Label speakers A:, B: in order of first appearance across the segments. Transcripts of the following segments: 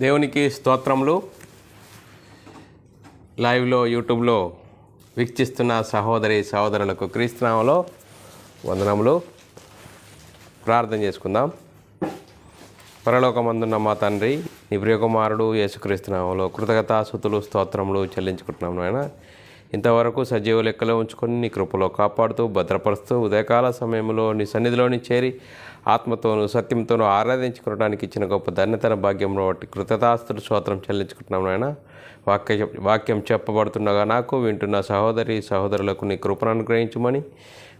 A: దేవునికి స్తోత్రములు. లైవ్లో యూట్యూబ్లో వీక్షిస్తున్న సహోదరి సహోదరులకు క్రీస్తునామలో వందనములు. ప్రార్థన చేసుకుందాం. పరలోకమందున్న మా తండ్రి నీ ప్రియకుమారుడు యేసుక్రీస్తునామలో కృతజ్ఞతాసుతులు స్తోత్రములు చెల్లించుకుంటున్నాం నాయన. ఇంతవరకు సజీవ లెక్కలో ఉంచుకొని నీ కృపలో కాపాడుతూ భద్రపరుస్తూ ఉదయకాల సమయంలో నీ సన్నిధిలోని చేరి ఆత్మతోనూ సత్యంతోనూ ఆరాధించుకోవడానికి ఇచ్చిన గొప్ప ధన్యతన భాగ్యంలో బట్టి కృతజ్ఞతాస్తులు స్తోత్రం చెల్లించుకుంటున్నాం నాయన. వాక్య వాక్యం చెప్పబడుతుండగా నాకు వింటున్న సహోదరి సహోదరులకు నీ కృపను అనుగ్రహించమని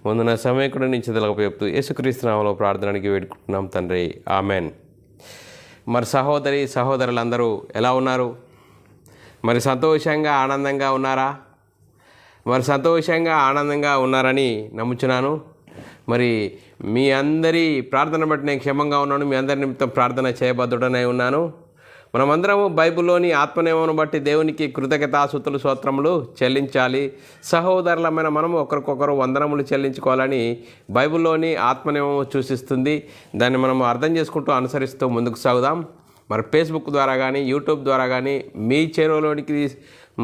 A: ముందున్న సమయకుడు నుంచి చెప్తూ యేసుక్రీస్తునామలో ప్రార్థనకి వేడుకుంటున్నాం తండ్రి. ఆమెన్. మరి సహోదరి సహోదరులందరూ ఎలా ఉన్నారు? మరి సంతోషంగా ఆనందంగా ఉన్నారా? మరి సంతోషంగా ఆనందంగా ఉన్నారని నమ్ముచున్నాను. మరి మీ అందరి ప్రార్థన బట్టి నేను క్షేమంగా ఉన్నాను. మీ అందరి నిమిత్తం ప్రార్థన చేయబద్ధుడనే ఉన్నాను. మనమందరము బైబిల్లోని ఆత్మనేమను బట్టి దేవునికి కృతజ్ఞతాసుతులు సూత్రములు చెల్లించాలి. సహోదరులమైన మనము ఒకరికొకరు వందనములు చెల్లించుకోవాలని బైబిల్లోని ఆత్మనేమము సూచిస్తుంది. దాన్ని మనం అర్థం చేసుకుంటూ అనుసరిస్తూ ముందుకు సాగుదాం. మరి ఫేస్బుక్ ద్వారా కానీ యూట్యూబ్ ద్వారా కానీ మీ చేరువలోనికి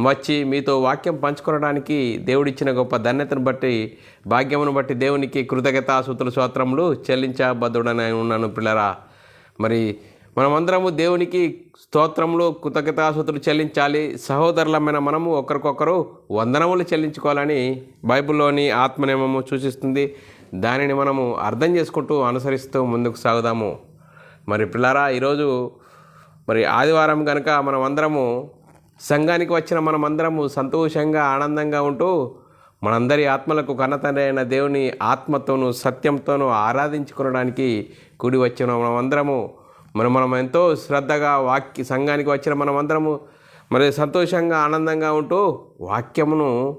A: వచ్చి మీతో వాక్యం పంచుకోవడానికి దేవుడిచ్చిన గొప్ప ధన్యతను బట్టి భాగ్యమును బట్టి దేవునికి కృతజ్ఞతాసుతుల స్తోత్రములు చెల్లించబద్ధుడని ఉన్నాను పిల్లరా. మరి మనమందరము దేవునికి స్తోత్రములు కృతజ్ఞతాసూత్రులు చెల్లించాలి. సహోదరులమైన మనము ఒకరికొకరు వందనములు చెల్లించుకోవాలని బైబిల్లోని ఆత్మనియమము సూచిస్తుంది. దానిని మనము అర్థం చేసుకుంటూ అనుసరిస్తూ ముందుకు సాగుదాము. మరి పిల్లరా ఈరోజు మరి ఆదివారం కనుక మనం అందరము సంఘానికి వచ్చిన మనమందరము సంతోషంగా ఆనందంగా ఉంటూ మనందరి ఆత్మలకు కన్నతండ్రి అయిన దేవుని ఆత్మతోనూ సత్యంతోనూ ఆరాధించుకోవడానికి కూడి వచ్చిన మనమందరము. మరి మనం ఎంతో శ్రద్ధగా వాక్య సంఘానికి వచ్చిన మనమందరము మరి సంతోషంగా ఆనందంగా ఉంటూ వాక్యమును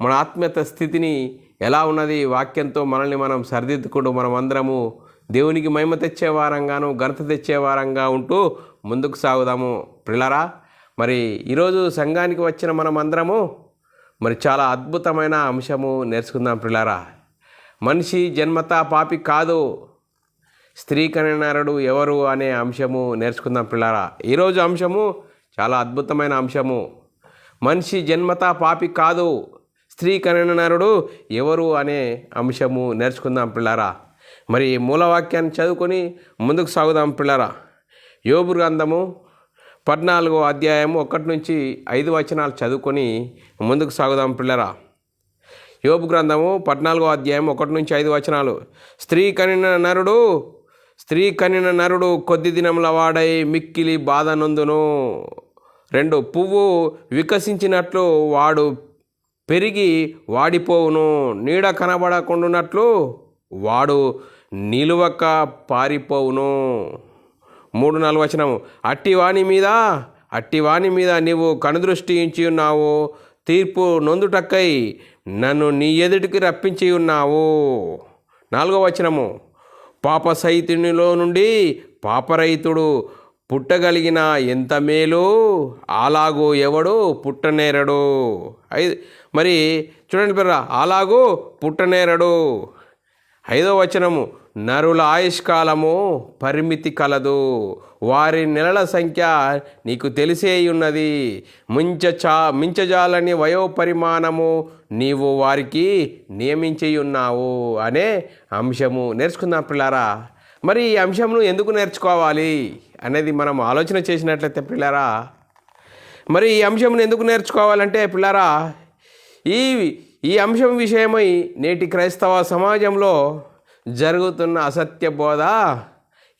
A: మన ఆత్మీయత స్థితిని ఎలా ఉన్నది వాక్యంతో మనల్ని మనం సరిదిద్దుకుంటూ మనమందరము దేవునికి మహిమ తెచ్చే వారంగాను ఘనత తెచ్చే వారంగా ఉంటూ ముందుకు సాగుదాము. పిల్లరా మరి ఈరోజు సంఘానికి వచ్చిన మనమందరము మరి చాలా అద్భుతమైన అంశము నేర్చుకుందాం పిల్లారా మనిషి జన్మతా పాపి కాదు. స్త్రీ కనినారుడు ఎవరు అనే అంశము నేర్చుకుందాం పిల్లారా ఈరోజు అంశము చాలా అద్భుతమైన అంశము. మనిషి జన్మతా పాపి కాదు. స్త్రీ కనినరుడు ఎవరు అనే అంశము నేర్చుకుందాం పిల్లారా మరి మూలవాక్యాన్ని చదువుకొని ముందుకు సాగుదాం పిల్లారా యోబు గ్రంథము పద్నాలుగో అధ్యాయం ఒకటి నుంచి ఐదు వచనాలు చదువుకొని ముందుకు సాగుదాం పిల్లరా. యోపు గ్రంథము పద్నాలుగో అధ్యాయం ఒకటి నుంచి ఐదు వచనాలు. స్త్రీ కనిన నరుడు స్త్రీ కనిన నరుడు కొద్ది దినముల వాడై మిక్కిలి బాధ నందును. రెండు పువ్వు వికసించినట్లు వాడు పెరిగి వాడిపోవును. నీడ కనబడకుండానట్లు వాడు నిలువక పారిపోవును. మూడు నాలుగు వచనము. అట్టివాణి మీద అట్టివాణి మీద నీవు కనుదృష్టి ఇచ్చి ఉన్నావు. తీర్పు నొందుటక్కై నన్ను నీ ఎదుటికి రప్పించి ఉన్నావు. నాలుగో వచనము. పాప సైతునిలో నుండి పాపరైతుడు పుట్టగలిగిన ఎంత మేలు? అలాగూ ఎవడు పుట్టనేరడు. ఐదు మరి చూడండి పిర్రా అలాగూ పుట్టనేరడు. ఐదో వచనము. నరుల ఆయుష్కాలము పరిమితి కలదు. వారి నెలల సంఖ్య నీకు తెలిసే ఉన్నది. ముంచ చా మించజాలని వయోపరిమాణము నీవు వారికి నియమించి ఉన్నావు అనే అంశము నేర్చుకుందాం పిల్లారా. మరి ఈ అంశంను ఎందుకు నేర్చుకోవాలి అనేది మనం ఆలోచన చేసినట్లయితే పిల్లారా. మరి ఈ అంశంను ఎందుకు నేర్చుకోవాలంటే పిల్లారా ఈ ఈ అంశం విషయమై నేటి క్రైస్తవ సమాజంలో జరుగుతున్న అసత్య బోధ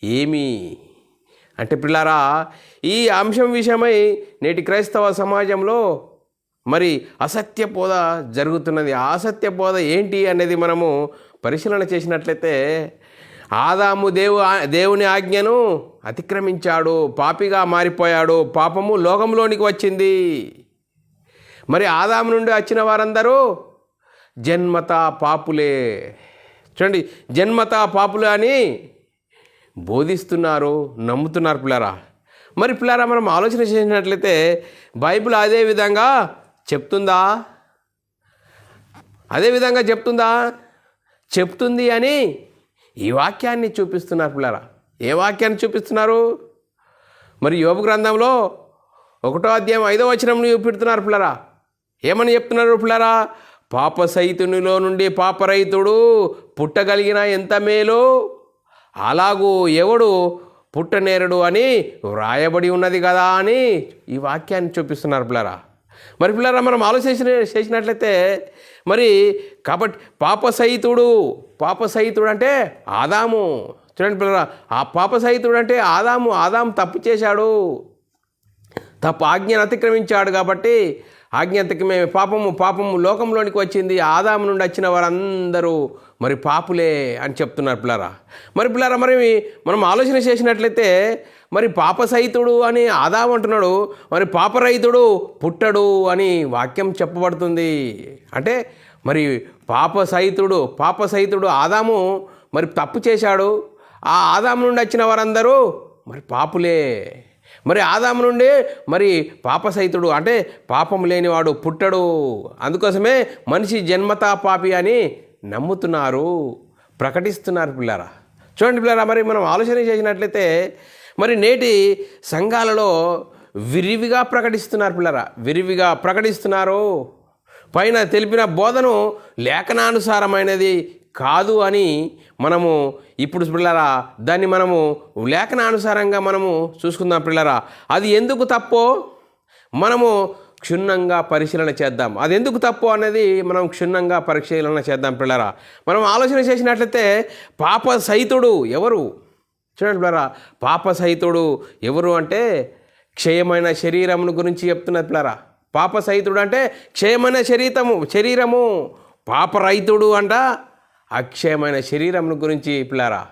A: ఏమి? అంటే పిల్లారా ఈ అంశం విషయమై నేటి క్రైస్తవ సమాజంలో మరి అసత్య బోధ జరుగుతున్నది. ఆ అసత్య బోధ ఏంటి అనేది మనము పరిశీలన చేసినట్లయితే ఆదాము దేవు దేవుని ఆజ్ఞను అతిక్రమించాడు పాపిగా మారిపోయాడు పాపము లోకంలోనికి వచ్చింది. మరి ఆదాము నుండి వచ్చిన వారందరూ జన్మత పాపులే. చూడండి జన్మత పాపులు అని బోధిస్తున్నారు నమ్ముతున్నారు పిల్లరా. మరి పిల్లరా మనం ఆలోచన చేసినట్లయితే బైబిల్ అదే విధంగా చెప్తుందా? అదే విధంగా చెప్తుందా? చెప్తుంది అని ఈ వాక్యాన్ని చూపిస్తున్నారు పిల్లరా. ఏ వాక్యాన్ని చూపిస్తున్నారు? మరి యోగ గ్రంథంలో ఒకటో అధ్యాయం ఐదో వచనం చూపెడుతున్నారు పిల్లరా. ఏమని చెప్తున్నారు పిల్లరా? పాపసైతునిలో నుండి పాపరైతుడు పుట్టగలిగిన ఎంత మేలు? అలాగూ ఎవడు పుట్టనేరుడు అని వ్రాయబడి ఉన్నది కదా అని ఈ వాక్యాన్ని చూపిస్తున్నారు పిల్లరా. మరి పిల్లరా మనం ఆలోచించిన చేసినట్లయితే మరి కాబట్టి పాపసహితుడు పాపసహితుడు అంటే ఆదాము. చూడండి పిల్లరా ఆ పాపసహితుడు అంటే ఆదాము ఆదాము తప్పు చేశాడు. తప్పు ఆజ్ఞను అతిక్రమించాడు కాబట్టి ఆజ్ఞాతకమే పాపము పాపము లోకంలోనికి వచ్చింది ఆదాము నుండి వచ్చిన వారందరూ మరి పాపులే అని చెప్తున్నారు పిల్లరా. మరి పిల్లరా మరి మనం ఆలోచన చేసినట్లయితే మరి పాప సహితుడు అని ఆదాము అంటున్నాడు మరి పాపరహితుడు పుట్టడు అని వాక్యం చెప్పబడుతుంది. అంటే మరి పాప సహితుడు పాప సహితుడు ఆదాము మరి తప్పు చేశాడు ఆ ఆదాము నుండి వచ్చిన వారందరూ మరి పాపులే. మరి ఆదాము నుండి మరి పాపసహితుడు అంటే పాపం లేనివాడు పుట్టడు. అందుకోసమే మనిషి జన్మతా పాపి అని నమ్ముతున్నారు ప్రకటిస్తున్నారు పిల్లరా. చూడండి పిల్లరా మరి మనం ఆలోచన చేసినట్లయితే మరి నేటి సంఘాలలో విరివిగా ప్రకటిస్తున్నారు పిల్లరా. విరివిగా ప్రకటిస్తున్నారు. పైన తెలిపిన బోధను లేఖనానుసారమైనది కాదు అని మనము ఇప్పుడు పిల్లరా దాన్ని మనము లేఖనానుసారంగా మనము చూసుకుందాం పిల్లరా. అది ఎందుకు తప్పో మనము క్షుణ్ణంగా పరిశీలన చేద్దాం. అది ఎందుకు తప్పు అనేది మనం క్షుణ్ణంగా పరిశీలన చేద్దాం పిల్లరా. మనం ఆలోచన చేసినట్లయితే పాప సహితుడు ఎవరు? చూడండి పిల్లరా పాప సహితుడు ఎవరు అంటే క్షయమైన శరీరమును గురించి చెప్తున్నది పిల్లరా. పాప సహితుడు అంటే క్షయమైన శరీరము. శరీరము పాపరహితుడు అంట అక్షయమైన శరీరం గురించి పిల్లారా?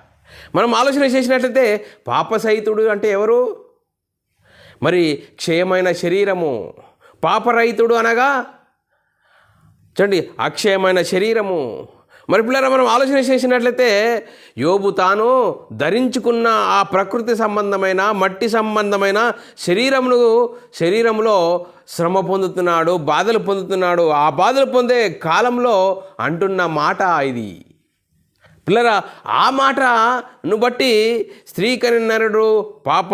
A: మనం ఆలోచన చేసినట్లయితే పాపసహితుడు అంటే ఎవరు? మరి క్షయమైన శరీరము పాపరహితుడు అనగా? చూడండి అక్షయమైన శరీరము మరి పిల్లరా మనం ఆలోచన చేసినట్లయితే యోబు తాను ధరించుకున్న ఆ ప్రకృతి సంబంధమైన మట్టి సంబంధమైన శరీరమును శరీరంలో శ్రమ పొందుతున్నాడు బాధలు పొందుతున్నాడు. ఆ బాధలు పొందే కాలంలో అంటున్న మాట ఇది. పిల్లరా ఆ మాటను బట్టి స్త్రీ కనినరుడు పాప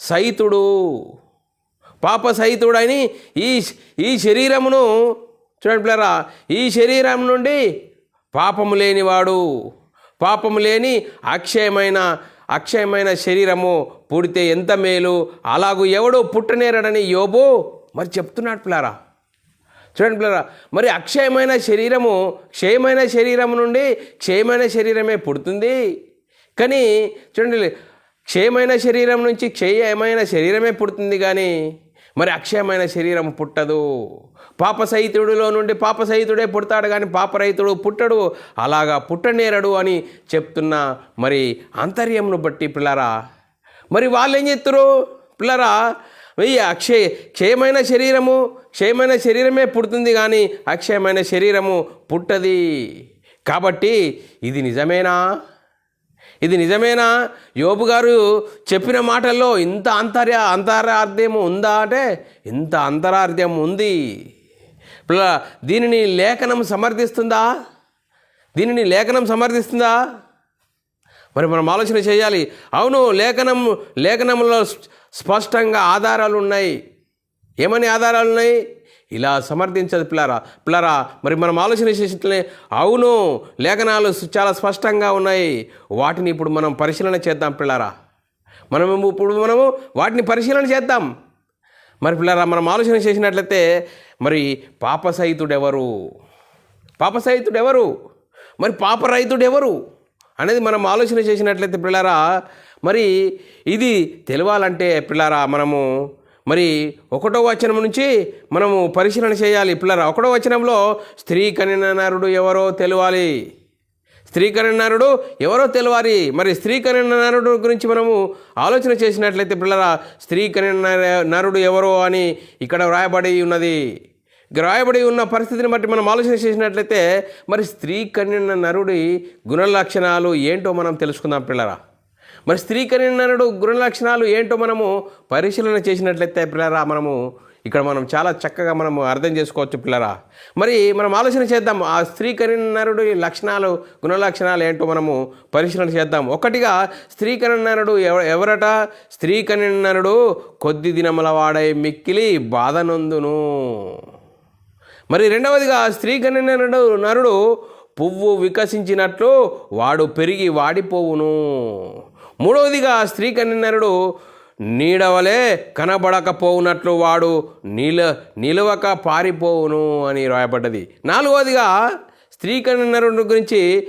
A: సహితుడు పాప సహితుడని ఈ ఈ శరీరమును చూడండి పిల్లరా ఈ శరీరం నుండి పాపము లేనివాడు. పాపము లేని అక్షయమైన అక్షయమైన శరీరము పుడితే ఎంత మేలు? అలాగూ ఎవడో పుట్టనేరడని యోబు మరి చెప్తున్నాడు పిల్లారా. చూడండి పిల్లరా మరి అక్షయమైన శరీరము క్షయమైన శరీరం నుండి క్షయమైన శరీరమే పుడుతుంది. కానీ చూడండి క్షయమైన శరీరం నుంచి క్షయమైన శరీరమే పుడుతుంది కానీ మరి అక్షయమైన శరీరం పుట్టదు. పాప సహితుడిలో నుండి పాప సహితుడే పుడతాడు కానీ పాపరహితుడు పుట్టడు. అలాగా పుట్టనేరడు అని చెప్తున్న మరి అంతర్యంను బట్టి పిల్లరా మరి వాళ్ళు ఏం చెప్తారు పిల్లరా? వెయ్యి అక్షయ క్షయమైన శరీరము క్షయమైన శరీరమే పుడుతుంది కానీ అక్షయమైన శరీరము పుట్టది. కాబట్టి ఇది నిజమేనా? ఇది నిజమేనా? యోబు గారు చెప్పిన మాటల్లో ఇంత అంతర్య అంతరార్థం ఉందా అంటే ఇంత అంతరార్థం ఉంది. దీనిని లేఖనం సమర్థిస్తుందా? దీనిని లేఖనం సమర్థిస్తుందా? మరి మనం ఆలోచన చేయాలి. అవును లేఖనం లేఖనంలో స్పష్టంగా ఆధారాలు ఉన్నాయి ఏమని ఆధారాలు ఉన్నాయి ఇలా సమర్థించదు పిల్లరా. పిల్లరా మరి మనం ఆలోచన చేసినట్లే అవును లేఖనాలు చాలా స్పష్టంగా ఉన్నాయి. వాటిని ఇప్పుడు మనం పరిశీలన చేద్దాం పిల్లరా. మనం ఇప్పుడు మనము వాటిని పరిశీలన చేద్దాం. మరి పిల్లరా మనం ఆలోచన చేసినట్లయితే మరి పాప సహితుడు ఎవరు ఎవరు మరి పాపరహితుడు ఎవరు అనేది మనం ఆలోచన చేసినట్లయితే పిల్లరా మరి ఇది తెలవాలంటే పిల్లరా మనము మరి ఒకటో వచనం నుంచి మనము పరిశీలన చేయాలి. పిల్లరా ఒకటో వచనంలో స్త్రీ కనినరుడు ఎవరో తెలియాలి స్త్రీ ఎవరో తెలివారి మరి స్త్రీ గురించి మనము ఆలోచన చేసినట్లయితే పిల్లరా స్త్రీ నరుడు ఎవరో అని ఇక్కడ వ్రాయబడి ఉన్నది. రాయబడి ఉన్న పరిస్థితిని బట్టి మనం ఆలోచన చేసినట్లయితే మరి స్త్రీ నరుడి గుణ లక్షణాలు ఏంటో మనం తెలుసుకుందాం పిల్లరా. మరి స్త్రీ నరుడు గుణ లక్షణాలు ఏంటో మనము పరిశీలన చేసినట్లయితే పిల్లరా మనము ఇక్కడ మనం చాలా చక్కగా మనం అర్థం చేసుకోవచ్చు పిల్లరా. మరి మనం ఆలోచన చేద్దాం ఆ స్త్రీ లక్షణాలు గుణ లక్షణాలు ఏంటో మనము పరిశీలన చేద్దాం. ఒకటిగా స్త్రీ ఎవ ఎవరట? స్త్రీ కొద్ది దినముల వాడై మిక్కిలి బాధనందును మరి రెండవదిగా స్త్రీ నరుడు పువ్వు వికసించినట్లు వాడు పెరిగి వాడిపోవును. మూడవదిగా స్త్రీ నీడవలే కనబడకపోవునట్లు వాడు నిల నిలవక పారిపోవును అని రాయబడ్డది. నాలుగవదిగా స్త్రీ నరుడు గురించి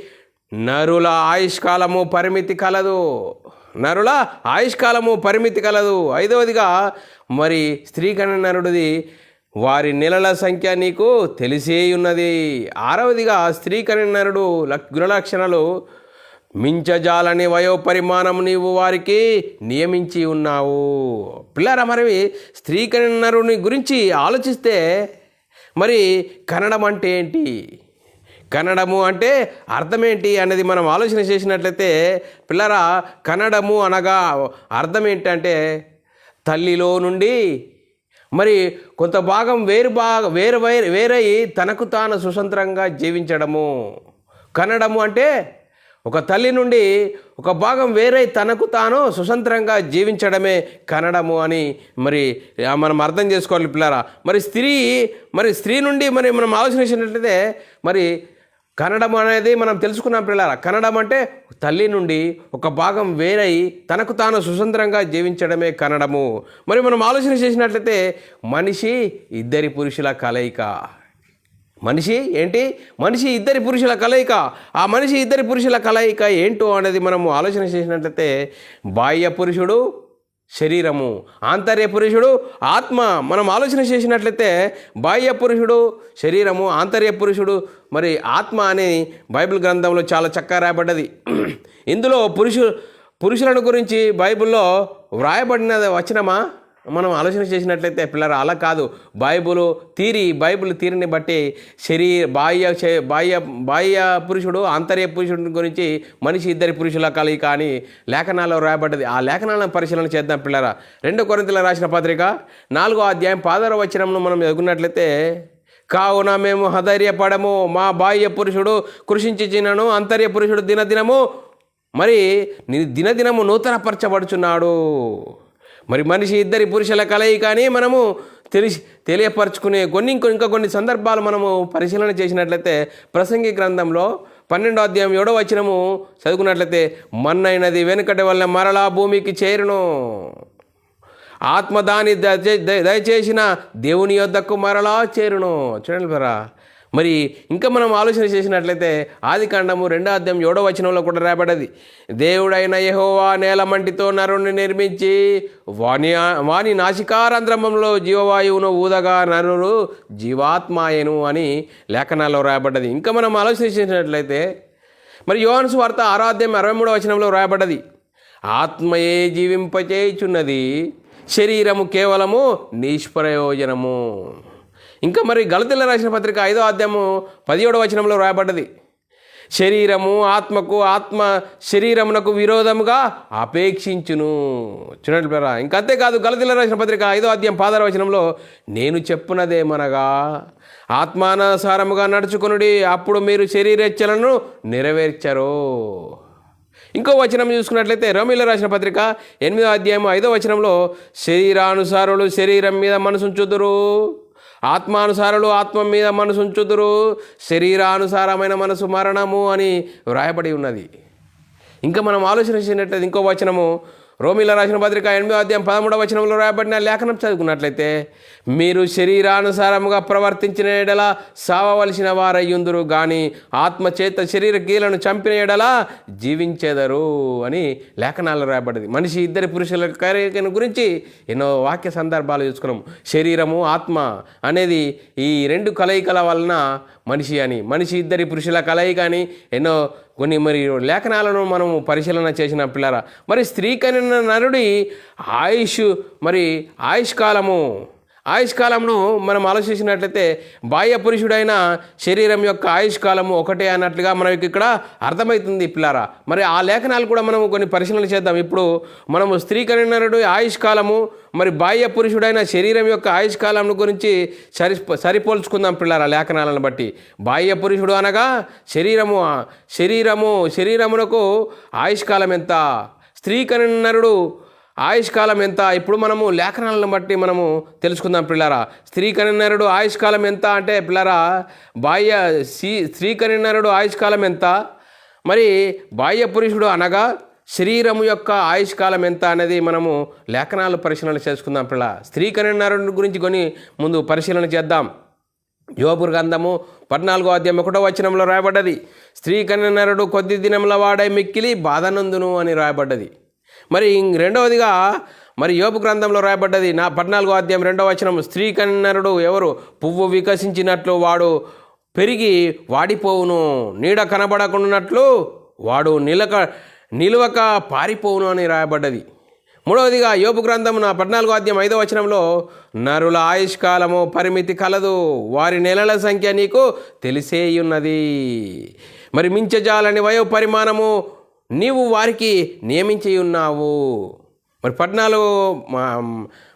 A: నరుల ఆయుష్కాలము పరిమితి కలదు. నరుల ఆయుష్కాలము పరిమితి కలదు. ఐదవదిగా మరి స్త్రీ నరుడిది వారి నెలల సంఖ్య నీకు తెలిసే ఉన్నది. ఆరవదిగా స్త్రీ నరుడు లక్ గుణలక్షణాలు మించజాలని వయోపరిమాణం నీవు వారికి నియమించి ఉన్నావు. పిల్లరా మరి స్త్రీ గురించి ఆలోచిస్తే మరి కన్నడం అంటే ఏంటి? కన్నడము అంటే అర్థమేంటి అనేది మనం ఆలోచన చేసినట్లయితే పిల్లరా కన్నడము అనగా అర్థం ఏంటంటే తల్లిలో నుండి మరి కొంత భాగం వేరు భాగ వేరు వేరు వేరై తనకు తాను స్వతంత్రంగా జీవించడము. కన్నడము అంటే ఒక తల్లి నుండి ఒక భాగం వేరై తనకు తాను స్వతంత్రంగా జీవించడమే కన్నడము అని మరి మనం అర్థం చేసుకోవాలి పిల్లరా. మరి స్త్రీ మరి స్త్రీ నుండి మరి మనం ఆలోచన మరి కన్నడం అనేది మనం తెలుసుకున్నాం పిల్లరా. కన్నడం అంటే తల్లి నుండి ఒక భాగం వేరై తనకు తాను స్వతంత్రంగా జీవించడమే కన్నడము. మరి మనం ఆలోచన చేసినట్లయితే మనిషి ఇద్దరి పురుషుల కలయిక. మనిషి ఏంటి? మనిషి ఇద్దరి పురుషుల కలయిక. ఆ మనిషి ఇద్దరి పురుషుల కలయిక ఏంటో అనేది మనము ఆలోచన చేసినట్లయితే బాహ్య పురుషుడు శరీరము. ఆంతర్య పురుషుడు ఆత్మ. మనం ఆలోచన చేసినట్లయితే బాహ్య పురుషుడు శరీరము ఆంతర్య పురుషుడు. మరి ఆత్మ అని బైబిల్ గ్రంథంలో చాలా చక్కగా రాయబడ్డది. ఇందులో పురుషు పురుషులను గురించి బైబిల్లో వ్రాయబడిన వచనమా మనం ఆలోచన చేసినట్లయితే పిల్లలు అలా కాదు. బైబుల్ తీరి బైబిల్ తీరిని బట్టి శరీర బాహ్య బాహ్య బాహ్య పురుషుడు ఆంతర్య పురుషుడి గురించి మనిషి ఇద్దరి పురుషుల కలయిక అని లేఖనాల్లో రాయబడ్డది. ఆ లేఖనాలను పరిశీలన చేద్దాం పిల్లరా. రెండు కొరింతలు రాసిన పత్రిక నాలుగో అధ్యాయం పాదర వచనంను మనం ఎదుగున్నట్లయితే కావున మేము హధైర్యపడము మా బాహ్య పురుషుడు కృషించినను అంతర్య పురుషుడు దినదినము. మరి ని- దినదినము నూతనపరచబడుచున్నాడు. మరి మనిషి ఇద్దరి పురుషుల కలయి కానీ మనము తెలిసి తెలియపరచుకునే కొన్ని ఇంకా కొన్ని సందర్భాలు మనము పరిశీలన చేసినట్లయితే ప్రసంగి గ్రంథంలో పన్నెండో అధ్యాయం ఏడో వచనము చదువుకున్నట్లయితే మన్నైనది వెనుకటి వల్ల మరలా భూమికి చేరును. ఆత్మ దాని దయచేసిన దేవుని యొద్దకు మరలా చేరును. చూడండి బరా మరి ఇంకా మనం ఆలోచన చేసినట్లయితే ఆది కాండము రెండో అధ్యాయం ఏడో వచనంలో కూడా రాబడది దేవుడైన యహోవా నేల మంటితో నరుణ్ణి నిర్మించి వాని వాని నాసికారంధ్రమంలో జీవవాయువును ఊదగా నరుడు జీవాత్మాయను అని లేఖనాల్లో రాయబడ్డది. ఇంకా మనం ఆలోచన చేసినట్లయితే మరి యోహాను వార్త ఆరాధ్యం అరవై మూడో వచనంలో రాయబడ్డది. ఆత్మయే జీవింపచేయుచున్నది శరీరము కేవలము నిష్ప్రయోజనము. ఇంకా మరి గలతెల్ల రాసిన పత్రిక ఐదో అధ్యాయము పదిహేడో వచనంలో రాయబడ్డది. శరీరము ఆత్మకు ఆత్మ శరీరమునకు విరోధముగా అపేక్షించును. చూడండి పేరా ఇంకా అంతేకాదు రాసిన పత్రిక ఐదో అధ్యాయం పాదర వచనంలో నేను చెప్పునదేమనగా ఆత్మానుసారముగా నడుచుకునుడి అప్పుడు మీరు శరీరేచ్ఛలను నెరవేర్చరు. ఇంకో వచనం చూసుకున్నట్లయితే రోమిలో రాసిన పత్రిక ఎనిమిదో అధ్యాయం ఐదో వచనంలో శరీరానుసారులు శరీరం మీద మనసుంచుదురు. ఆత్మానుసారులు ఆత్మ మీద మనసుంచుదురు శరీరానుసారమైన మనసు మరణము అని వ్రాయబడి ఉన్నది. ఇంకా మనం ఆలోచన చేసినట్లయితే ఇంకో వచనము రోమిల రాసిన పత్రిక ఎనిమిదో అధ్యాయం పదమూడవ వచనంలో రాయబడిన లేఖనం చదువుకున్నట్లయితే మీరు శరీరానుసారముగా ప్రవర్తించిన ఎడల సావవలసిన వారయ్యుందురు కానీ ఆత్మచేత శరీర కీలను చంపిన ఎడల జీవించేదరు అని లేఖనాలు రాయబడింది. మనిషి ఇద్దరి పురుషుల కలయికను గురించి ఎన్నో వాక్య సందర్భాలు చూసుకున్నాం. శరీరము ఆత్మ అనేది ఈ రెండు కలయికల వలన మనిషి అని. మనిషి ఇద్దరి పురుషుల కలయిక అని ఎన్నో కొన్ని మరి లేఖనాలను మనము పరిశీలన చేసిన పిల్లరా. మరి స్త్రీ కనిన నరుడి ఆయుష్ మరి ఆయుష్ కాలము ఆయుష్కాలంను మనం ఆలోచించినట్లయితే బాహ్య పురుషుడైన శరీరం యొక్క ఆయుష్కాలము ఒకటే అన్నట్లుగా మనకి ఇక్కడ అర్థమవుతుంది పిల్లారా. మరి ఆ లేఖనాలు కూడా మనం కొన్ని పరిశీలన చేద్దాం. ఇప్పుడు మనము స్త్రీ ఆయుష్కాలము మరి బాహ్య పురుషుడైన శరీరం యొక్క ఆయుష్కాలం గురించి సరి సరిపోల్చుకుందాం పిల్లారా లేఖనాలను బట్టి. బాహ్య పురుషుడు అనగా శరీరము శరీరము శరీరమునకు ఆయుష్కాలం ఎంత స్త్రీ నరుడు ఆయుష్కాలం ఎంత? ఇప్పుడు మనము లేఖనాలను బట్టి మనము తెలుసుకుందాం పిల్లరా. స్త్రీ ఆయుష్కాలం ఎంత అంటే పిల్లరా బాహ్య స్త్రీ కన్యనరుడు ఆయుష్కాలం ఎంత? మరి బాహ్య పురుషుడు అనగా శరీరము యొక్క ఆయుష్కాలం ఎంత అనేది మనము లేఖనాలు పరిశీలన చేసుకుందాం పిల్ల స్త్రీ గురించి కొన్ని ముందు పరిశీలన చేద్దాం. యోబు గంధము పద్నాలుగో అధ్యాయం ఒకటో వచనంలో రాయబడ్డది. స్త్రీ కన్యనరుడు కొద్ది దినముల వాడే మిక్కిలి బాధనందును అని రాయబడ్డది. మరి రెండవదిగా మరి యోపు గ్రంథంలో రాయబడ్డది నా పద్నాలుగో అధ్యాయం రెండవ వచనం స్త్రీ కన్నరుడు ఎవరు పువ్వు వికసించినట్లు వాడు పెరిగి వాడిపోవును. నీడ కనబడకున్నట్లు వాడు నిలక నిలవక పారిపోవును అని రాయబడ్డది. మూడవదిగా యోపు గ్రంథం నా పద్నాలుగో అధ్యాయం ఐదవ వచనంలో నరుల ఆయుష్కాలము పరిమితి కలదు. వారి నెలల సంఖ్య నీకు తెలిసేయున్నది. మరి మించజాలని వయో పరిమాణము నీవు వారికి నియమించి ఉన్నావు. మరి పద్నాలుగు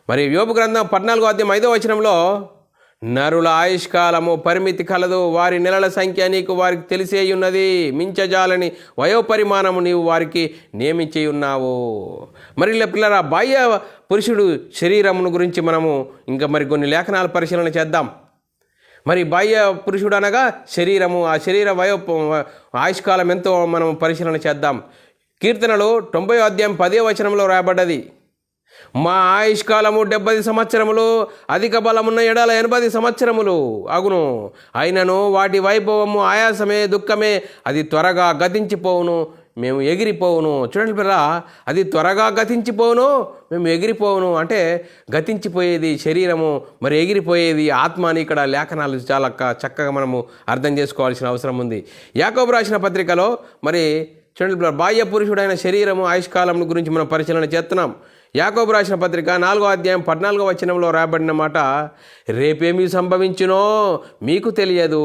A: మరి యోపు గ్రంథం పద్నాలుగో అధ్యాయం ఐదో వచనంలో నరుల ఆయుష్కాలము పరిమితి కలదు వారి నెలల సంఖ్య నీకు వారికి తెలిసే ఉన్నది మించజాలని వయోపరిమాణము నీవు వారికి నియమించి ఉన్నావు. మరి పిల్లరా పిల్లల బాహ్య పురుషుడు శరీరమును గురించి మనము ఇంకా మరి కొన్ని లేఖనాలు పరిశీలన చేద్దాం. మరి బాహ్య పురుషుడు అనగా శరీరము. ఆ శరీర వయో ఆయుష్కాలం ఎంతో మనం పరిశీలన చేద్దాం. కీర్తనలు తొంభై అధ్యాయం పదే వచనంలో రాయబడ్డది. మా ఆయుష్కాలము డెబ్బై సంవత్సరములు అధిక బలమున్న ఎడల ఎనభై సంవత్సరములు అగును. అయినను వాటి వైభవము ఆయాసమే దుఃఖమే అది త్వరగా గతించిపోవును. మేము ఎగిరిపోవును. చూడండి పిల్ల అది త్వరగా గతించిపోవును మేము ఎగిరిపోవును. అంటే గతించిపోయేది శరీరము మరి ఎగిరిపోయేది ఆత్మ అని ఇక్కడ లేఖనాలు చాలా చక్కగా మనము అర్థం చేసుకోవాల్సిన అవసరం ఉంది. యాకోబు రాసిన పత్రికలో మరి చూడండి పిల్ల, బాహ్య పురుషుడైన శరీరము ఆయుష్కాలం గురించి మనం పరిశీలన చేస్తున్నాం. యాకోబు రాసిన పత్రిక నాలుగో అధ్యాయం పద్నాలుగో వచనంలో రాబడిన మాట రేపేమి సంభవించునో మీకు తెలియదు.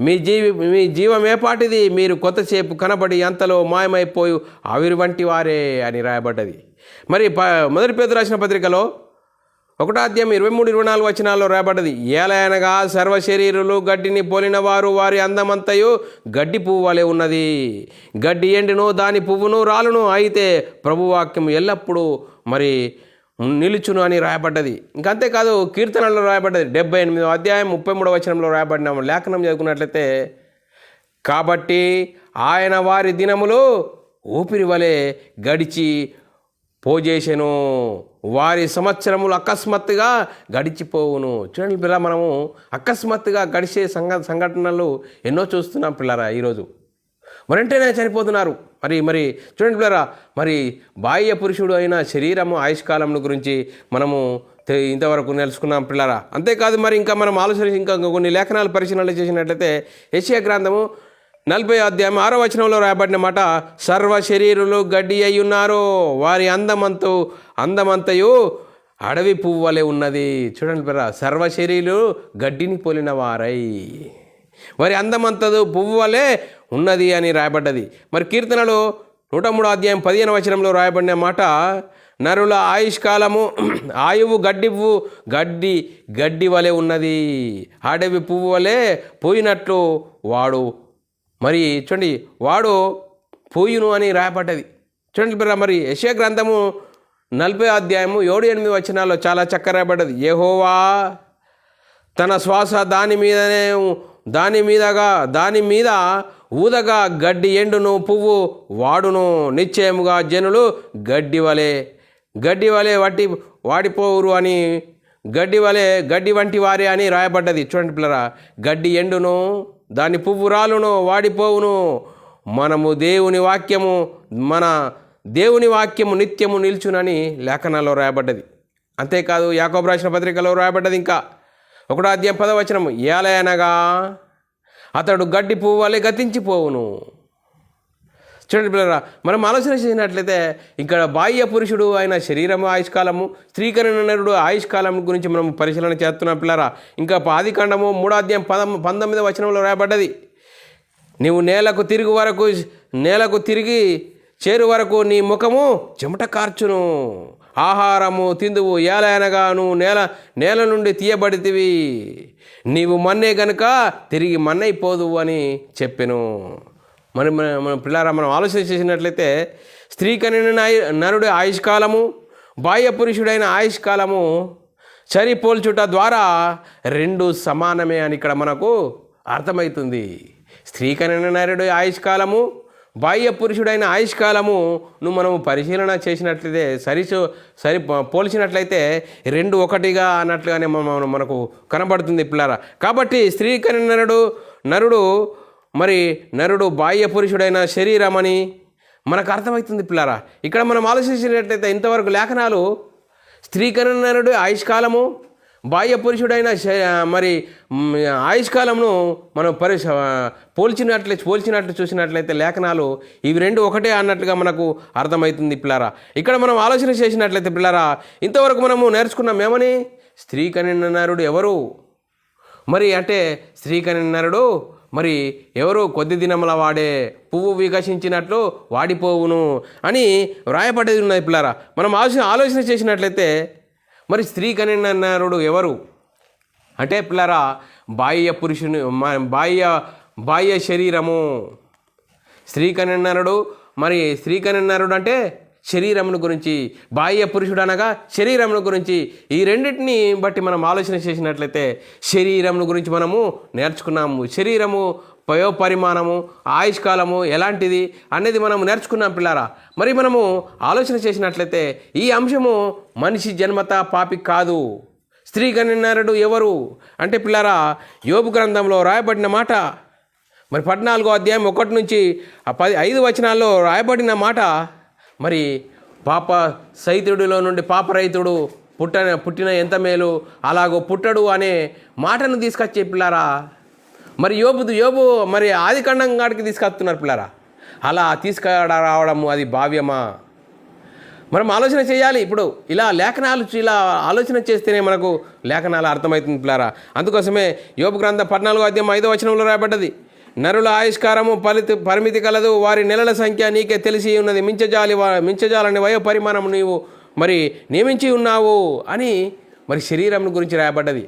A: మీ జీవి మీ జీవం ఏపాటిది మీరు కొత్తసేపు కనబడి అంతలో మాయమైపోయి ఆవిరి వంటి వారే అని రాయబడ్డది. మరి ప మొదటి పేద రాసిన పత్రికలో ఒకటాద్యం ఇరవై మూడు ఇరవై నాలుగు వచనాల్లో రాబడ్డది ఏలయనగా సర్వ శరీరులు గడ్డిని పోలిన వారు వారి అందమంతయు గడ్డి పువ్వు వలె ఉన్నది. గడ్డి ఎండును దాని పువ్వును రాలును అయితే ప్రభువాక్యం ఎల్లప్పుడూ మరి నిలుచును అని రాయబడ్డది. ఇంకంతేకాదు కీర్తనలో రాయబడ్డది. డెబ్బై ఎనిమిదో అధ్యాయం ముప్పై మూడో వచనంలో రాయబడినాము. లేఖనం చదువుకున్నట్లయితే కాబట్టి ఆయన వారి దినములు ఊపిరి వలె గడిచి పోజేసెను. వారి సంవత్సరములు అకస్మాత్తుగా గడిచిపోవును. చూడండి పిల్ల మనము అకస్మాత్తుగా గడిచే సంఘ సంఘటనలు ఎన్నో చూస్తున్నాం పిల్లరా ఈరోజు. మరంటేనే చనిపోతున్నారు. మరి మరి చూడండి పిల్లరా మరి బాహ్య పురుషుడు అయిన శరీరము ఆయుష్కాలమును గురించి మనము ఇంతవరకు తెలుసుకున్నాం పిల్లరా. అంతేకాదు మరి ఇంకా మనం ఆలోచన ఇంకా కొన్ని లేఖనాలు పరిశీలన చేసినట్లయితే యెషయా గ్రంథము నలభై అధ్యాయం ఆరో వచనంలో రాయబడిన మాట సర్వ శరీరులు గడ్డి అయి ఉన్నారు. వారి అందమంతు అందమంతయు అడవి పువ్వు వలె ఉన్నది. చూడండి పిల్ల సర్వ శరీరులు గడ్డిని పోలిన వారై. వారి అందమంతదు పువ్వు వలె ఉన్నది అని రాయబడ్డది. మరి కీర్తనలు నూట మూడు అధ్యాయం పదిహేను వచనంలో రాయబడిన మాట నరుల ఆయుష్కాలము ఆయువు గడ్డి పువ్వు గడ్డి గడ్డి వలె ఉన్నది. అడవి పువ్వు వలె పోయినట్లు వాడు మరి చూడండి వాడు పోయును అని రాయబడ్డది. చూడండి బిడ్డ, మరి యశయ గ్రంథము నలభై అధ్యాయము ఏడు ఎనిమిది వచనాల్లో చాలా చక్కగా రాయబడ్డది. యెహోవా తన శ్వాస దాని మీదనే దాని మీదగా దాని మీద ఊదగా గడ్డి ఎండును పువ్వు వాడును. నిశ్చయముగా జనులు గడ్డి వలె గడ్డి వలె వట్టి వాడిపోవురు అని గడ్డి వలె గడ్డి వంటి వారే అని రాయబడ్డది. చూడండి పిల్లరా గడ్డి ఎండును దాని పువ్వు రాలును వాడిపోవును. మనము దేవుని వాక్యము మన దేవుని వాక్యము నిత్యము నిల్చునని లేఖనాల్లో రాయబడ్డది. అంతేకాదు యాకోబ్ రాసిన పత్రికలో రాయబడ్డది ఇంకా. ఒకటో అధ్యాయం పదవచనము ఏలయనగా అతడు గడ్డి పువ్వు వలె గతించిపోవును. చూడండి పిల్లరా మనం ఆలోచన చేసినట్లయితే ఇక్కడ బాహ్య పురుషుడు అయిన శరీరం ఆయుష్కాలము స్త్రీకరణరుడు ఆయుష్కాలం గురించి మనం పరిశీలన చేస్తున్నాం పిల్లరా. ఇంకా పాదికాండము మూడాధ్యాయం పదం పంతొమ్మిది వచనంలో రాయబడ్డది. నీవు నేలకు తిరిగి వరకు నేలకు తిరిగి చేరు వరకు నీ ముఖము చెమట కార్చును. ఆహారము తిందువు ఏలైనగా నువ్వు నేల నేల నుండి తీయబడితివి. నీవు మన్నే గనుక తిరిగి మన్నైపోదు అని చెప్పెను. మరి మన మన పిల్లారా మనం ఆలోచన చేసినట్లయితే స్త్రీ కనిన నరుడి ఆయుష్కాలము బాహ్య పురుషుడైన ఆయుష్కాలము సరిపోల్చుట ద్వారా రెండు సమానమే అని ఇక్కడ మనకు అర్థమవుతుంది. స్త్రీ కనిన నరుడి ఆయుష్కాలము బాహ్య పురుషుడైన ఆయుష్కాలము నువ్వు మనము పరిశీలన చేసినట్లయితే సరిచు సరి పోల్చినట్లయితే రెండు ఒకటిగా అన్నట్లుగానే మన మనకు కనబడుతుంది పిల్లరా. కాబట్టి స్త్రీకని నరుడు నరుడు మరి నరుడు బాహ్య పురుషుడైన శరీరమని మనకు అర్థమవుతుంది పిల్లారా. ఇక్కడ మనం ఆలోచించినట్లయితే ఇంతవరకు లేఖనాలు స్త్రీకరణ నరుడు ఆయుష్కాలము బాహ్య పురుషుడైన మరి ఆయుష్కాలంను మనం పరి పోల్చినట్లు పోల్చినట్లు చూసినట్లయితే లేఖనాలు ఇవి రెండు ఒకటే అన్నట్లుగా మనకు అర్థమవుతుంది పిల్లారా. ఇక్కడ మనం ఆలోచన చేసినట్లయితే పిల్లారా ఇంతవరకు మనము నేర్చుకున్నాం ఏమని స్త్రీకరణ నరుడు ఎవరు? మరి అంటే స్త్రీ కణన నరుడు మరి ఎవరు కొద్ది దినముల వాడే పువ్వు వికసించినట్లు వాడిపోవును అని వ్రాయపడేది ఉన్నది పిల్లారా. మనం ఆలోచన ఆలోచన చేసినట్లయితే మరి స్త్రీకరణరుడు ఎవరు? అంటే పిల్లరా బాహ్య పురుషుని బాహ్య బాహ్య శరీరము. స్త్రీకరణరుడు మరి స్త్రీకరణరుడు అంటే శరీరమును గురించి బాహ్య పురుషుడు అనగా శరీరమును గురించి. ఈ రెండింటిని బట్టి మనం ఆలోచన చేసినట్లయితే శరీరమును గురించి మనము నేర్చుకున్నాము. శరీరము పయోపరిమాణము ఆయుష్కాలము ఎలాంటిది అనేది మనం నేర్చుకున్నాం పిల్లారా. మరి మనము ఆలోచన చేసినట్లయితే ఈ అంశము మనిషి జన్మత పాపి కాదు. స్త్రీ కన్యనారుడు ఎవరు? అంటే పిల్లారా యోబు గ్రంథంలో రాయబడిన మాట. మరి పద్నాలుగో అధ్యాయం ఒకటి నుంచి పది ఐదు వచనాల్లో రాయబడిన మాట. మరి పాప సైతుడిలో నుండి పాప రైతుడు పుట్టిన పుట్టిన ఎంత మేలు? అలాగో పుట్టడు అనే మాటను తీసుకొచ్చే పిల్లారా. మరి యోబు యోబు మరి ఆది ఖండం కాడికి తీసుకొస్తున్నారు పిల్లరా. అలా తీసుకు రావడము అది భావ్యమా? మనం ఆలోచన చేయాలి. ఇప్పుడు ఇలా లేఖనాలు ఇలా ఆలోచన చేస్తేనే మనకు లేఖనాలు అర్థమవుతుంది పిల్లారా. అందుకోసమే యోపు గ్రంథం పద్నాలుగో అధ్యాయం ఐదో వచనంలో రాయబడ్డది. నరుల ఆయుష్కారము పరితి పరిమితి కలదు. వారి నెలల సంఖ్య నీకే తెలిసి ఉన్నది. మించజాలి మించజాలని వయో పరిమాణం నీవు మరి నియమించి ఉన్నావు అని మరి శరీరం గురించి రాయబడ్డది.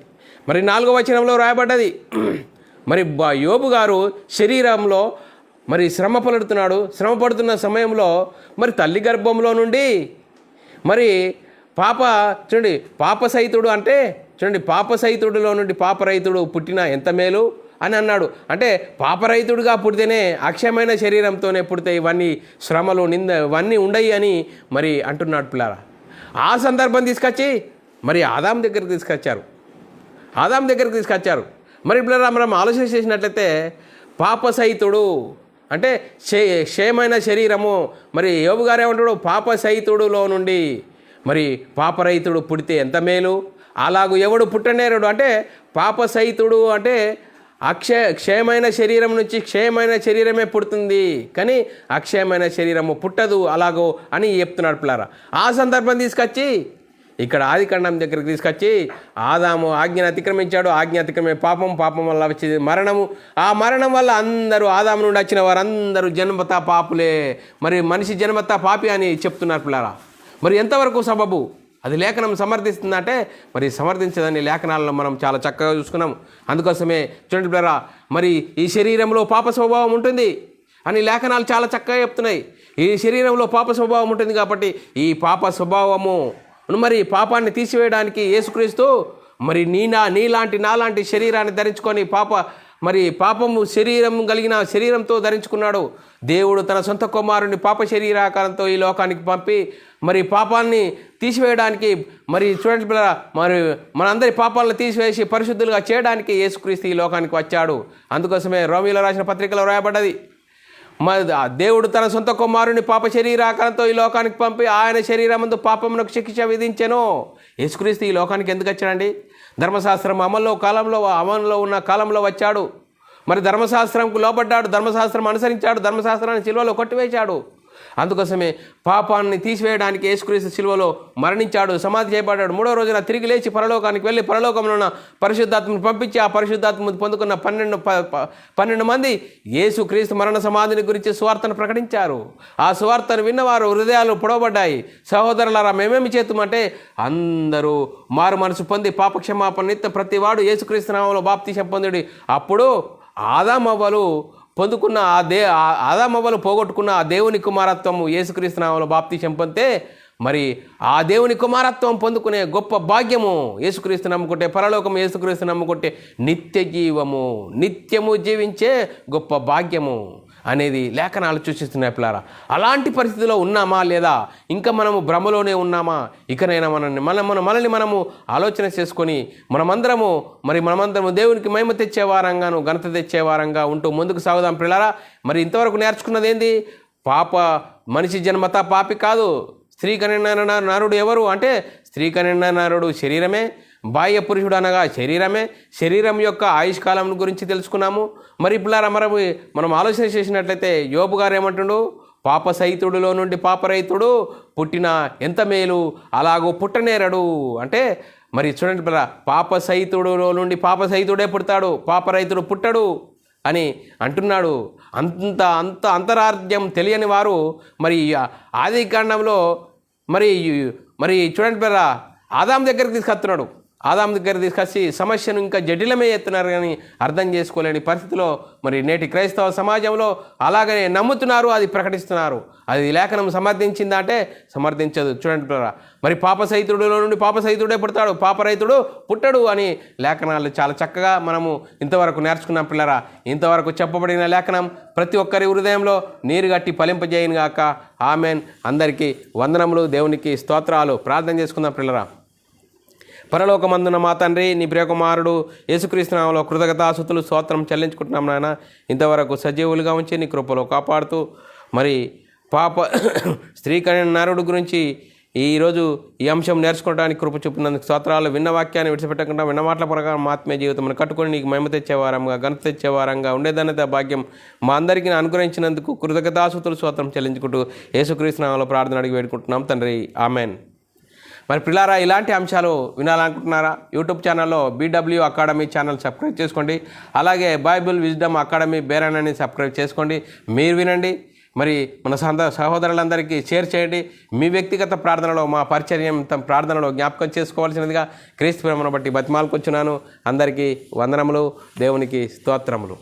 A: మరి నాలుగో వచనంలో రాయబడ్డది. మరి బా- యోబు గారు శరీరంలో మరి శ్రమ పలుడుతున్నాడు శ్రమ పడుతున్న సమయంలో మరి తల్లి గర్భంలో నుండి మరి పాప చూడండి పాప అంటే చూడండి పాపసైతుడులో నుండి పాప రైతుడు పుట్టిన ఎంత మేలు అని అన్నాడు. అంటే పాప రైతుడుగా పుడితేనే అక్షయమైన శరీరంతోనే పుడితే ఇవన్నీ శ్రమలు నింద ఇవన్నీ ఉండయి అని మరి అంటున్నాడు పిల్లారా. ఆ సందర్భం తీసుకొచ్చి మరి ఆదాం దగ్గరికి తీసుకొచ్చారు. ఆదాం దగ్గరికి తీసుకొచ్చారు. మరి ఇప్పుడు మనం ఆలోచన చేసినట్లయితే పాపసహితుడు అంటే క్షే క్షేమైన శరీరము మరి యోబు గారు ఏమంటాడు? పాపసహితుడులో నుండి మరి పాపరహితుడు పుడితే ఎంత మేలు? అలాగూ ఎవడు పుట్టనేరుడు అంటే పాపసహితుడు అంటే అక్షయ క్షయమైన శరీరం నుంచి క్షయమైన శరీరమే పుడుతుంది కానీ అక్షయమైన శరీరము పుట్టదు అలాగో అని చెప్తున్నాడు పిల్లారా. ఆ సందర్భం తీసుకొచ్చి ఇక్కడ ఆదికాండం దగ్గరికి తీసుకొచ్చి ఆదాము ఆజ్ఞను అతిక్రమించాడు. ఆజ్ఞ అతిక్రమే పాపం పాపం వల్ల వచ్చేది మరణము. ఆ మరణం వల్ల అందరూ ఆదాము నుండి వచ్చిన వారందరూ జన్మతా పాపులే. మరి మనిషి జన్మతా పాపి అని చెప్తున్నారు పిల్లారా. మరి ఎంతవరకు సబబు? అది లేఖనం సమర్థిస్తుందంటే మరి సమర్థించదని లేఖనాలను మనం చాలా చక్కగా చూసుకున్నాం అందుకోసమే చూడండి పిల్లరా మరి ఈ శరీరంలో పాప స్వభావం ఉంటుంది అని లేఖనాలు చాలా చక్కగా చెప్తున్నాయి. ఈ శరీరంలో పాప స్వభావం ఉంటుంది కాబట్టి ఈ పాప స్వభావము మరి పాపాన్ని తీసివేయడానికి యేసుక్రీస్తు మరి నీ నా నీలాంటి నాలాంటి శరీరాన్ని ధరించుకొని పాప మరి పాపము శరీరం కలిగిన శరీరంతో ధరించుకున్నాడు. దేవుడు తన సొంత కుమారుని పాప శరీరాకారంతో ఈ లోకానికి పంపి మరి పాపాన్ని తీసివేయడానికి మరి చూడండి పిల్లల మరి మనందరి పాపాలను తీసివేసి పరిశుద్ధులుగా చేయడానికి యేసుక్రీస్తు ఈ లోకానికి వచ్చాడు. అందుకోసమే రోమిలో రాసిన పత్రికలో రాయబడ్డది. దేవుడు తన సొంత కుమారుని పాప శరీరాకారంతో ఈ లోకానికి పంపి ఆయన శరీరమందు పాపమునకు శిక్ష విధించెను. యేసుక్రీస్తు ఈ లోకానికి ఎందుకు వచ్చాడండి? ధర్మశాస్త్రం అమల్లో కాలంలో అమల్లో ఉన్న కాలంలో వచ్చాడు. మరి ధర్మశాస్త్రంకు లోపడ్డాడు ధర్మశాస్త్రం అనుసరించాడు ధర్మశాస్త్రాన్ని సిలువలో కొట్టివేశాడు. అందుకోసమే పాపాన్ని తీసివేయడానికి యేసుక్రీస్తు సిలువలో మరణించాడు సమాధి చేయబడ్డాడు. మూడో రోజున తిరిగి లేచి పరలోకానికి వెళ్ళి పరలోకంలో ఉన్న పరిశుద్ధాత్మను పంపించి ఆ పరిశుద్ధాత్మ పొందుకున్న పన్నెండు పన్నెండు మంది యేసుక్రీస్తు మరణ సమాధిని గురించి సువార్తను ప్రకటించారు. ఆ సువార్తను విన్నవారు హృదయాలు పొడవబడ్డాయి. సహోదరులారా మేమేమి చేతుమంటే అందరూ మారు మనసు పొంది పాపక్షమాపణ నిత్యం ప్రతివాడు యేసుక్రీస్తు నామంలో బాప్తీసం పొందుడి. అప్పుడు ఆదామవ్వలు పొందుకున్న ఆ దే ఆ- ఆదామవ్వలు పోగొట్టుకున్న ఆ దేవుని కుమారత్వము యేసుక్రీస్తు నామంలో బాప్తీసం పొందితే మరి ఆ దేవుని కుమారత్వం పొందుకునే గొప్ప భాగ్యము యేసుక్రీస్తు నమ్ముకుంటే పరలోకం యేసుక్రీస్తు నమ్ముకుంటే నిత్య జీవము నిత్యము జీవించే గొప్ప భాగ్యము. అనేది లేఖనాలు సూచిస్తున్నాయి పిల్లారా. అలాంటి పరిస్థితిలో ఉన్నామా లేదా? ఇంకా మనము భ్రమలోనే ఉన్నామా? ఇకనైనా మనల్ని మన మన మనల్ని మనము ఆలోచన చేసుకొని మనమందరము మరి మనమందరము దేవునికి మహిమ తెచ్చేవారంగాను ఘనత తెచ్చే వారంగా ఉంటూ ముందుకు సాగుదాం పిల్లారా. మరి ఇంతవరకు నేర్చుకున్నది ఏంది పాప మనిషి జన్మత పాపి కాదు. స్త్రీ కనిన నరుడు ఎవరు? అంటే స్త్రీ కనిన నరుడు శరీరమే. బాహ్య పురుషుడు అనగా శరీరమే. శరీరం యొక్క ఆయుష్కాలం గురించి తెలుసుకున్నాము. మరి ఇప్పుడు మరి మనం ఆలోచన చేసినట్లయితే యోబు గారు ఏమంటుండు? పాప నుండి పాపరైతుడు పుట్టిన ఎంత మేలు అలాగో పుట్టనేరడు. అంటే మరి చూడండి పిల్ల పాప నుండి పాపసహితుడే పుడతాడు పాపరైతుడు పుట్టడు అని అంటున్నాడు. అంత అంత అంతరార్థ్యం తెలియని వారు మరి ఆది కాండంలో మరి మరి చూడండి పిల్ల ఆదాం దగ్గరికి తీసుకొస్తున్నాడు. ఆదాం దగ్గర తీసుకొచ్చి సమస్యను ఇంకా జటిలమే ఎత్తున్నారు కానీ అర్థం చేసుకోలేని పరిస్థితిలో మరి నేటి క్రైస్తవ సమాజంలో అలాగనే నమ్ముతున్నారు అది ప్రకటిస్తున్నారు. అది లేఖనం సమర్థించిందా అంటే సమర్థించదు. చూడండి పిల్లరా మరి పాప నుండి పాప సహితుడే పుడతాడు పాప రైతుడు పుట్టడు అని లేఖనాలు చాలా చక్కగా మనము ఇంతవరకు నేర్చుకున్నాం పిల్లరా. ఇంతవరకు చెప్పబడిన లేఖనం ప్రతి ఒక్కరి హృదయంలో నీరు గట్టి ఫలింపజేయను గాక ఆమెన్. అందరికీ వందనములు దేవునికి స్తోత్రాలు. ప్రార్థన చేసుకుందాం పిల్లరా. పరలోకమందున మా తండ్రి నీ ప్రియకుమారుడు యేసుక్రీస్తునామలో కృతజ్ఞతాసుతులు స్తోత్రం చెల్లించుకుంటున్నాం నాయన. ఇంతవరకు సజీవులుగా ఉంచి నీ కృపలో కాపాడుతూ మరి పాప స్త్రీ కన్య నరుడు గురించి ఈరోజు ఈ అంశం నేర్చుకోవడానికి కృప చూపినందుకు స్తోత్రాలు. విన్న వాక్యాన్ని విడిచిపెట్టకుండా విన్న మాటల ప్రకారం ఆత్మీయ జీవితం కట్టుకొని నీకు మేమ తెచ్చేవారంగా ఘనత తెచ్చేవారంగా ఉండేదన్నత భాగ్యం మా అందరికీ అనుగ్రహించినందుకు కృతజ్ఞతాసుతులు స్తోత్రం చెల్లించుకుంటూ యేసుక్రీస్తునామలో ప్రార్థన అడిగి వేడుకుంటున్నాం. తండ్రి ఆమెన్. మరి పిల్లారా ఇలాంటి అంశాలు వినాలనుకుంటున్నారా? యూట్యూబ్ ఛానల్లో బీడబ్ల్యూ అకాడమీ ఛానల్ సబ్స్క్రైబ్ చేసుకోండి. అలాగే బైబిల్ విజ్డమ్ అకాడమీ బేరన్ అని సబ్స్క్రైబ్ చేసుకోండి. మీరు వినండి. మరి మన సంద సహోదరులందరికీ షేర్ చేయండి. మీ వ్యక్తిగత ప్రార్థనలో మా పరిచర్యం తమ ప్రార్థనలో జ్ఞాపకం చేసుకోవాల్సినదిగా క్రీస్తు ప్రేమను బట్టి బతిమాలకొచ్చున్నాను. అందరికీ వందనములు. దేవునికి స్తోత్రములు.